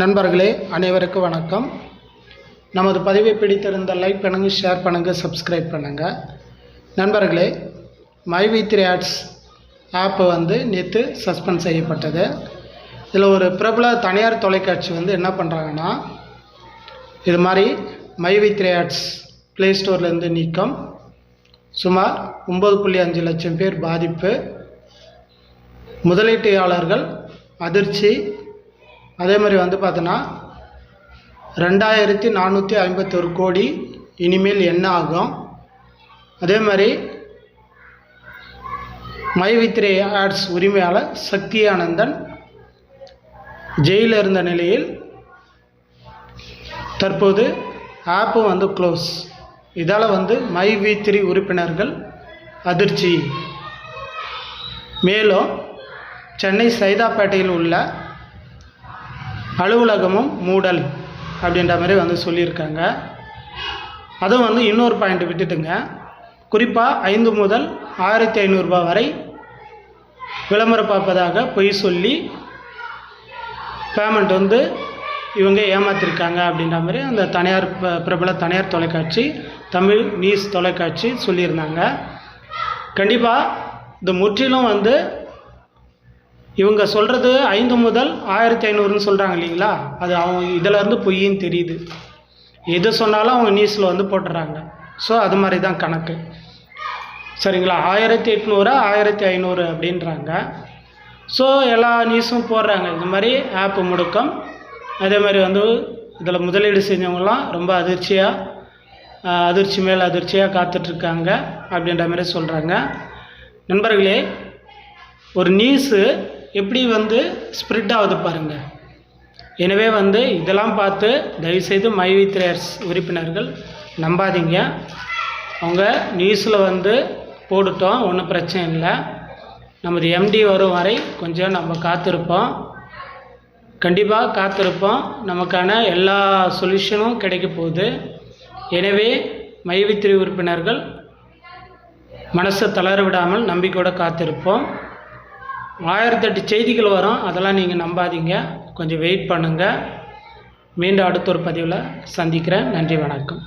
நண்பர்களே அனைவருக்கும் வணக்கம். நமது பதிவை பிடித்திருந்த லைக் பண்ணுங்கள் ஷேர் பண்ணுங்கள் சப்ஸ்கிரைப் பண்ணுங்கள் நண்பர்களே my V three ads app வந்து நேற்று சஸ்பெண்ட் செய்யப்பட்டது. இதில் ஒரு பிரபல தனியார் தொலைக்காட்சி வந்து என்ன பண்ணுறாங்கன்னா இது மாதிரி my V three ads play ஸ்டோர்லேருந்து நீக்கம். சுமார் ஒம்பது புள்ளி அஞ்சு லட்சம் பேர் பாதிப்பு. முதலீட்டையாளர்கள் அதிர்ச்சி அதே மாதிரி வந்து பார்த்தோன்னா ரெண்டாயிரத்தி நானூற்றி ஐம்பத்தொரு கோடி இனிமேல் என்ன ஆகும்? அதே மாதிரி மைவித்ரே ஆட்ஸ் உரிமையாளர் சக்தி ஆனந்தன் ஜெயிலில் இருந்த நிலையில் தற்போது ஆப்பு வந்து க்ளோஸ் இதால் வந்து மை வி த்ரீ உறுப்பினர்கள் அதிர்ச்சி. மேலும் சென்னை சைதாப்பேட்டையில் உள்ள அலுவலகமும் மூடல் அப்படின்ற மாதிரி வந்து சொல்லியிருக்காங்க. அதுவும் வந்து இன்னொரு பாயிண்ட் விட்டுட்டுங்க. குறிப்பாக ஐந்து முதல் ஆயிரத்தி ஐநூறுரூபா வரை விளம்பரம் பார்ப்பதாக பொய் சொல்லி பேமெண்ட் வந்து இவங்க ஏமாத்திருக்காங்க அப்படின்ற மாதிரி அந்த தனியார் ப- பிரபல தனியார் தொலைக்காட்சி தமிழ் நியூஸ் தொலைக்காட்சி சொல்லியிருந்தாங்க. கண்டிப்பாக இது முற்றிலும் வந்து இவங்க சொல்கிறது ஐந்து முதல் ஆயிரத்தி ஐநூறுன்னு சொல்கிறாங்க இல்லைங்களா? அது அவங்க இதிலேருந்து பொய்ன்னு தெரியுது. எது சொன்னாலும் அவங்க நியூஸில் வந்து போட்டுறாங்க. ஸோ அது மாதிரி தான் கணக்கு. சரிங்களா? ஆயிரத்தி எட்நூறு ஆயிரத்தி ஐநூறு அப்படின்றாங்க. ஸோ எல்லா நியூஸும் போடுறாங்க. இது மாதிரி ஆப்பு முடுக்கம். அதே மாதிரி வந்து இதில் முதலீடு செஞ்சவங்களாம் ரொம்ப அதிர்ச்சியாக அதிர்ச்சி மேல் அதிர்ச்சியாக காத்துட்ருக்காங்க அப்படின்ற மாதிரி சொல்கிறாங்க நண்பர்களே ஒரு நியூஸு எப்படி வந்து ஸ்ப்ரெட் ஆகுது பாருங்கள் எனவே வந்து இதெல்லாம் பார்த்து தயவுசெய்து மைவித்ரேயர்ஸ் உறுப்பினர்கள் நம்பாதீங்க. அவங்க நியூஸில் வந்து போட்டுட்டோம் ஒன்றும் பிரச்சனை இல்லை. நமது எம்டி வரும் வரை கொஞ்சம் நம்ம காத்திருப்போம். கண்டிப்பாக காத்திருப்போம். நமக்கான எல்லா சொல்யூஷனும் கிடைக்க போகுது. எனவே மைவித்திரி உறுப்பினர்கள் மனசை தளர விடாமல் நம்பிக்கையோடு காத்திருப்போம். ஆயிரத்தெட்டு செய்திகள் வரும். அதெல்லாம் நீங்கள் நம்பாதீங்க. கொஞ்சம் வெயிட் பண்ணுங்கள் மீண்டும் அடுத்த ஒரு பதிவில் சந்திக்கிறேன். நன்றி வணக்கம்.